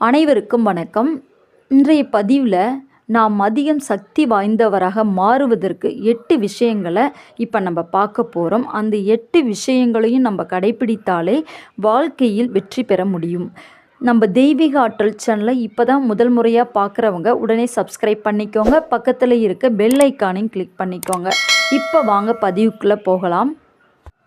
அனைவருக்கும் வணக்கம். இன்றைய பதிவில் நாம் அதிகம் சக்தி வாய்ந்தவராக மாறுவதற்கு எட்டு விஷயங்களை இப்போ நம்ம பார்க்க போகிறோம் அந்த எட்டு விஷயங்களையும் நம்ம கடைப்பிடித்தாலே வாழ்க்கையில் வெற்றி பெற முடியும். நம்ம தெய்வீக ஆற்றல் சேனலை இப்போ தான் முதல் முறையாக பார்க்குறவங்க உடனே சப்ஸ்கிரைப் பண்ணிக்கோங்க. பக்கத்தில் இருக்க பெல் ஐக்கானையும் கிளிக் பண்ணிக்கோங்க. இப்போ வாங்க பதிவுக்குள்ளே போகலாம்.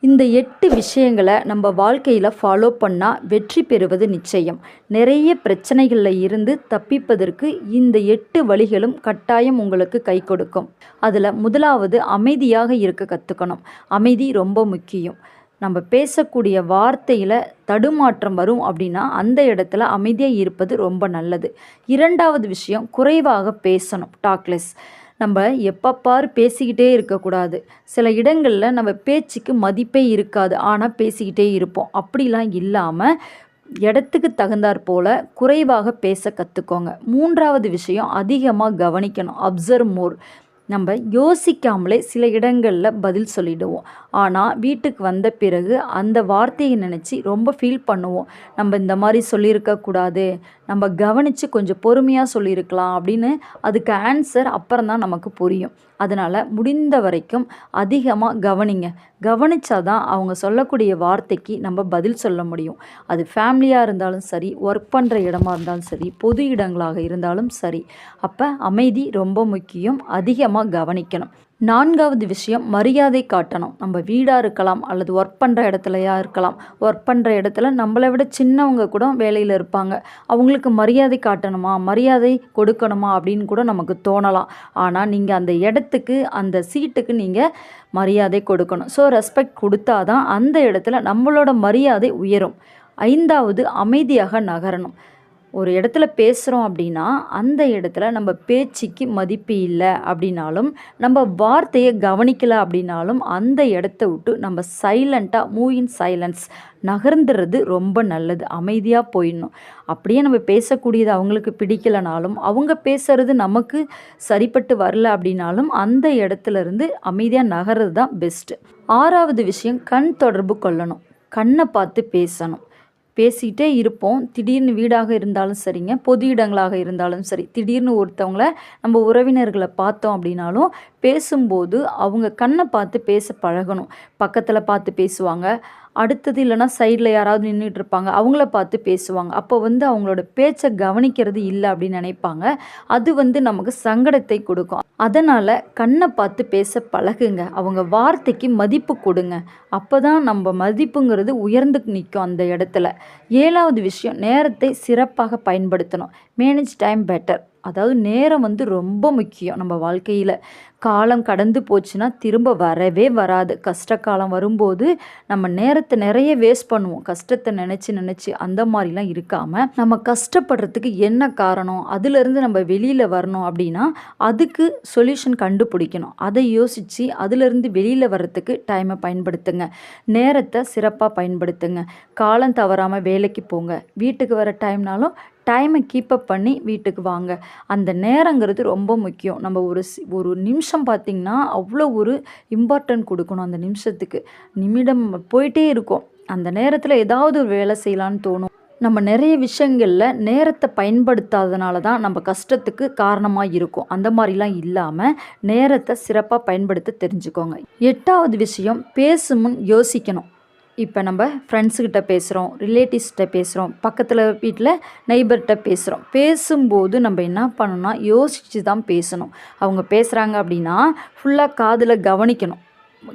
இந்த எட்டு விஷயங்களை நம்ம வாழ்க்கையில் ஃபாலோ பண்ணால் வெற்றி பெறுவது நிச்சயம். நிறைய பிரச்சனைகளில் இருந்து தப்பிப்பதற்கு இந்த எட்டு வழிகளும் கட்டாயம் உங்களுக்கு கை கொடுக்கும். அதில் முதலாவது அமைதியாக இருக்க கற்றுக்கணும் அமைதி ரொம்ப முக்கியம். நம்ம பேசக்கூடிய வார்த்தையில் தடுமாற்றம் வரும் அப்படின்னா அந்த இடத்துல அமைதியாக இருப்பது ரொம்ப நல்லது. இரண்டாவது விஷயம் குறைவாக பேசணும். டாக்லெஸ் நம்ம எப்பப்பார் பேசிக்கிட்டே இருக்கக்கூடாது. சில இடங்களில் நம்ம பேச்சுக்கு மதிப்பே இருக்காது. ஆனால் பேசிக்கிட்டே இருப்போம். அப்படிலாம் இல்லாமல் இடத்துக்கு தகுந்தாற் போல் குறைவாக பேச கற்றுக்கோங்க மூன்றாவது விஷயம் அதிகமாக கவனிக்கணும். அப்சர்வ் மோர் நம்ம யோசிக்காமலே சில இடங்களில் பதில் சொல்லிடுவோம். ஆனால் வீட்டுக்கு வந்த பிறகு அந்த வார்த்தையை நினச்சி ரொம்ப ஃபீல் பண்ணுவோம். நம்ம இந்த மாதிரி சொல்லியிருக்கக்கூடாது நம்ம கவனித்து கொஞ்சம் பொறுமையாக சொல்லியிருக்கலாம் அப்படின்னு அதுக்கு ஆன்சர் அப்புறம் தான் நமக்கு புரியும். அதனால் முடிந்த வரைக்கும் அதிகமாக கவனிங்க. கவனித்தா தான் அவங்க சொல்லக்கூடிய வார்த்தைக்கு நம்ம பதில் சொல்ல முடியும். அது ஃபேமிலியாக இருந்தாலும் சரி ஒர்க் பண்ணுற இடமா இருந்தாலும் சரி பொது இடங்களாக இருந்தாலும் சரி. அப்போ அமைதி ரொம்ப முக்கியம். அதிகமாக கவனிக்கணும். நான்காவது விஷயம் மரியாதை காட்டணும். நம்ம வீடாக இருக்கலாம் அல்லது ஒர்க் பண்ணுற இடத்துலையா இருக்கலாம். ஒர்க் பண்ணுற இடத்துல நம்மளை விட சின்னவங்க கூட வேலையில் இருப்பாங்க. அவங்களுக்கு மரியாதை காட்டணுமா? மரியாதை கொடுக்கணுமா? அப்படின்னு கூட நமக்கு தோணலாம். ஆனால் நீங்கள் அந்த இடத்துக்கு அந்த சீட்டுக்கு நீங்கள் மரியாதை கொடுக்கணும். ஸோ ரெஸ்பெக்ட் கொடுத்தா தான் அந்த இடத்துல நம்மளோட மரியாதை உயரும். ஐந்தாவது அமைதியாக நகரணும். ஒரு இடத்துல பேசுகிறோம் அப்படின்னா அந்த இடத்துல நம்ம பேச்சுக்கு மதிப்பு இல்லை அப்படின்னாலும் நம்ம வார்த்தையை கவனிக்கலை அப்படின்னாலும் அந்த இடத்த விட்டு நம்ம சைலண்ட்டாக மூவ் இன் சைலன்ஸ் நகர்ந்துறது ரொம்ப நல்லது. அமைதியாக போயிடணும். அப்படியே நம்ம பேசக்கூடியது அவங்களுக்கு பிடிக்கலனாலும் அவங்க பேசுறது நமக்கு சரிப்பட்டு வரல அப்படின்னாலும் அந்த இடத்துல இருந்து அமைதியாக நகர்றது தான் பெஸ்ட்டு ஆறாவது விஷயம் கண் தொடர்பு கொள்ளணும். கண்ணை பார்த்து பேசணும். பேசிக்கிட்டே இருப்போம். திடீர்னு வீடாக இருந்தாலும் சரிங்க. பொது இடங்களாக இருந்தாலும் சரி. திடீர்னு ஒருத்தவங்கள நம்ம உறவினர்களை பார்த்தோம் அப்படின்னாலும் பேசும்போது அவங்க கண்ணை பார்த்து பேச பழகணும். பக்கத்தில் பார்த்து பேசுவாங்க. அடுத்தது இல்லைனா சைடில் யாராவது நின்றுட்டு இருப்பாங்க அவங்கள பார்த்து பேசுவாங்க. அப்போ வந்து அவங்களோட பேச்சை கவனிக்கிறது இல்லை அப்படின்னு நினைப்பாங்க. அது வந்து நமக்கு சங்கடத்தை கொடுக்கும். அதனால் கண்ணை பார்த்து பேச பழகுங்க. அவங்க வார்த்தைக்கு மதிப்பு கொடுங்க. அப்போ தான் நம்ம மதிப்புங்கிறது உயர்ந்து நிற்கும் அந்த இடத்துல. ஏழாவது விஷயம் நேரத்தை சிறப்பாக பயன்படுத்தணும். மேனேஜ் டைம் பெட்டர் அதாவது நேரம் வந்து ரொம்ப முக்கியம் நம்ம வாழ்க்கையில். காலம் கடந்து போச்சுன்னா திரும்ப வரவே வராது. கஷ்ட காலம் வரும்போது நம்ம நேரத்தை நிறைய வேஸ்ட் பண்ணுவோம். கஷ்டத்தை நினச்சி நினச்சி அந்த மாதிரிலாம் இருக்காமல் நம்ம கஷ்டப்படுறதுக்கு என்ன காரணம்? அதுலேருந்து நம்ம வெளியில் வரணும் அப்படின்னா அதுக்கு சொல்யூஷன் கண்டுபிடிக்கணும். அதை யோசித்து அதுலேருந்து வெளியில் வர்றதுக்கு டைமை பயன்படுத்துங்க. நேரத்தை சிறப்பாக பயன்படுத்துங்க. காலம் தவறாமல் வேலைக்கு போங்க. வீட்டுக்கு வர டைம்னாலும் டைமை கீப்பப் பண்ணி வீட்டுக்கு வாங்க. அந்த நேரங்கிறது ரொம்ப முக்கியம். நம்ம ஒரு ஒரு நிமிஷம் பார்த்திங்கன்னா அவ்வளோ ஒரு இம்பார்ட்டன்ட் கொடுக்கணும் அந்த நிமிஷத்துக்கு. நிமிடம் போயிட்டே இருக்கும். அந்த நேரத்தில் ஏதாவது ஒரு வேலை செய்யலான்னு தோணும். நம்ம நிறைய விஷயங்களில் நேரத்தை பயன்படுத்தாதனால தான் நம்ம கஷ்டத்துக்கு காரணமாக இருக்கும். அந்த மாதிரிலாம் இல்லாமல் நேரத்தை சிறப்பாக பயன்படுத்த தெரிஞ்சுக்கோங்க. எட்டாவது விஷயம் பேசும் முன் யோசிக்கணும். இப்போ நம்ம ஃப்ரெண்ட்ஸுக்கிட்ட பேசுகிறோம் ரிலேட்டிவ்ஸ்கிட்ட பேசுகிறோம் பக்கத்தில் வீட்டில் நெய்பர்கிட்ட பேசுகிறோம் பேசும்போது நம்ம என்ன பண்ணணும்னா யோசித்து தான் பேசணும். அவங்க பேசுகிறாங்க அப்படின்னா ஃபுல்லாக காதில் கவனிக்கணும்.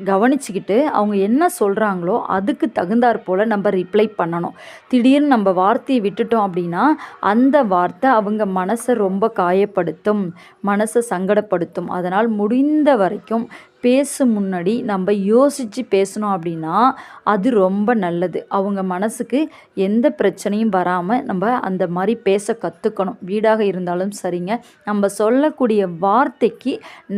கவனிச்சுக்கிட்டு அவங்க என்ன சொல்கிறாங்களோ அதுக்கு தகுந்தாற் போல் நம்ம ரிப்ளை பண்ணணும். திடீர்னு நம்ம வார்த்தையை விட்டுட்டோம் அப்படின்னா அந்த வார்த்தை அவங்க மனசை ரொம்ப காயப்படுத்தும் மனசை சங்கடப்படுத்தும். அதனால் முடிந்த வரைக்கும் பேசும் முன்னாடி நம்ம யோசித்து பேசணும் அப்படின்னா அது ரொம்ப நல்லது. அவங்க மனசுக்கு எந்த பிரச்சனையும் வராமல் நம்ம அந்த மாதிரி பேச கற்றுக்கணும் வீடாக இருந்தாலும் சரிங்க. நம்ம சொல்லக்கூடிய வார்த்தைக்கு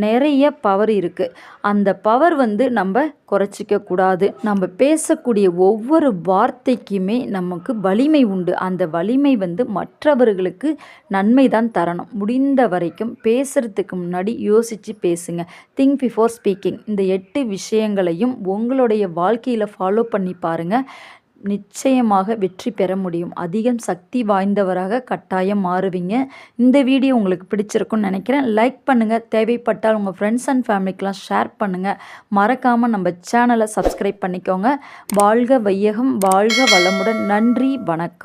நிறைய பவர் இருக்குது அந்த பவர் வந்து நம்ம குறைச்சிக்க கூடாது. நம்ம பேசக்கூடிய ஒவ்வொரு வார்த்தைக்குமே நமக்கு வலிமை உண்டு. அந்த வலிமை வந்து மற்றவர்களுக்கு நன்மை தான் தரணும். முடிந்த வரைக்கும் பேசுகிறதுக்கு முன்னாடி யோசித்து பேசுங்க. திங்க் பிஃபோர் ஸ்பீக்கிங் இந்த எட்டு விஷயங்களையும் உங்களுடைய வாழ்க்கையில் ஃபாலோ பண்ணி பாருங்கள் நிச்சயமாக வெற்றி பெற முடியும். அதிகம் சக்தி வாய்ந்தவராக கட்டாயம் மாறுவீங்க. இந்த வீடியோ உங்களுக்கு பிடிச்சிருக்கும்னு நினைக்கிறேன். லைக் பண்ணுங்கள் தேவைப்பட்டால் உங்கள் ஃப்ரெண்ட்ஸ் அண்ட் ஃபேமிலிக்கெலாம் ஷேர் பண்ணுங்கள் மறக்காமல் நம்ம சேனலை சப்ஸ்கிரைப் பண்ணிக்கோங்க. வாழ்க வையகம் வாழ்க வளமுடன். நன்றி வணக்கம்.